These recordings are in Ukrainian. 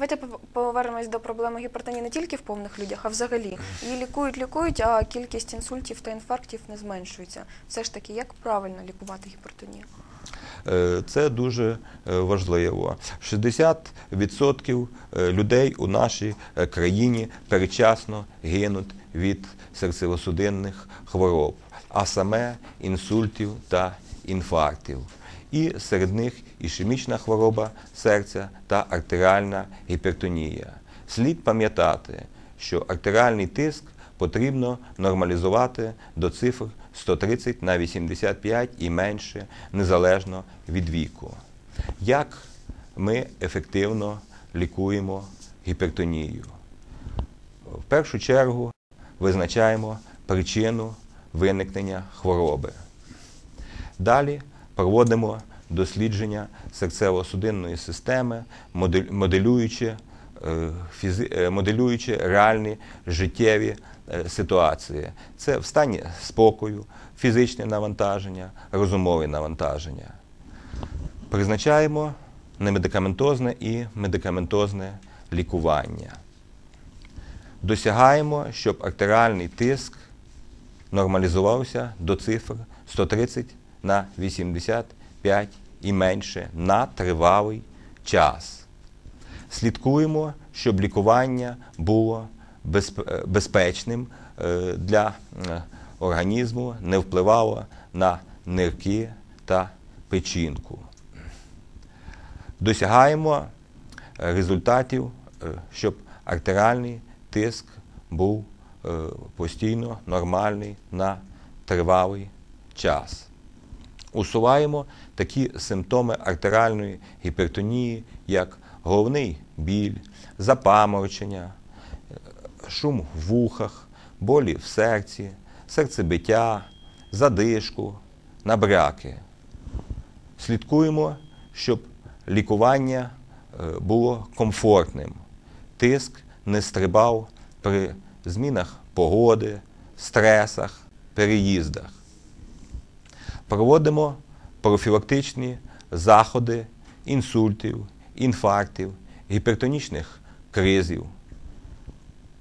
Давайте повернемось до проблеми гіпертонії не тільки в повних людях, а взагалі. Її лікують, лікують, а кількість інсультів та інфарктів не зменшується. Все ж таки, як правильно лікувати гіпертонію? Е, Це дуже е, важливо. 60% е, людей у нашій країні передчасно гинуть від серцево-судинних хвороб, а саме інсультів та інфарктів. І серед них ішемічна хвороба серця та артеріальна гіпертонія. Слід пам'ятати, що артеріальний тиск потрібно нормалізувати до цифр 130 на 85 і менше, незалежно від віку. Як ми ефективно лікуємо гіпертонію? В першу чергу визначаємо причину виникнення хвороби. Далі проводимо дослідження серцево-судинної системи, моделюючи, е, е, моделюючи реальні життєві е, ситуації. Це в стані спокою, фізичне навантаження, розумове навантаження. Призначаємо немедикаментозне і медикаментозне лікування. Досягаємо, щоб артеріальний тиск нормалізувався до цифр 130 на 85 і менше на тривалий час. Слідкуємо, щоб лікування було е, безпечним е, для е, організму, не впливало на нирки та печінку. Досягаємо результатів, щоб артеріальний тиск був постійно нормальний на тривалий час. Усуваємо такі симптоми артеріальної гіпертонії, як головний біль, запаморочення, шум в вухах, болі в серці, серцебиття, задишку, набряки. Слідкуємо, щоб лікування е, було комфортним. Тиск не стрибав при змінах погоди, стресах, переїздах. Проводимо профілактичні заходи інсультів, інфарктів, гіпертонічних кризів.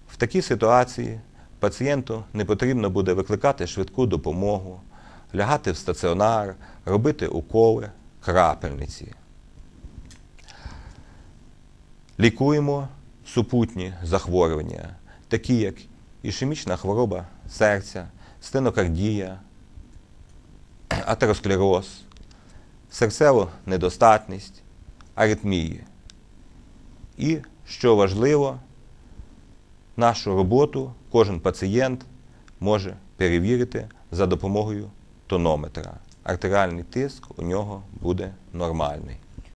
В такій ситуації пацієнту не потрібно буде викликати швидку допомогу, лягати в стаціонар, робити уколи, крапельниці. Лікуємо супутні захворювання, такі як ішемічна хвороба серця, стенокардія, атеросклероз, серцеву недостатність, аритмії. І, що важливо, нашу роботу кожен пацієнт може перевірити за допомогою тонометра. Артеріальний тиск у нього буде нормальний.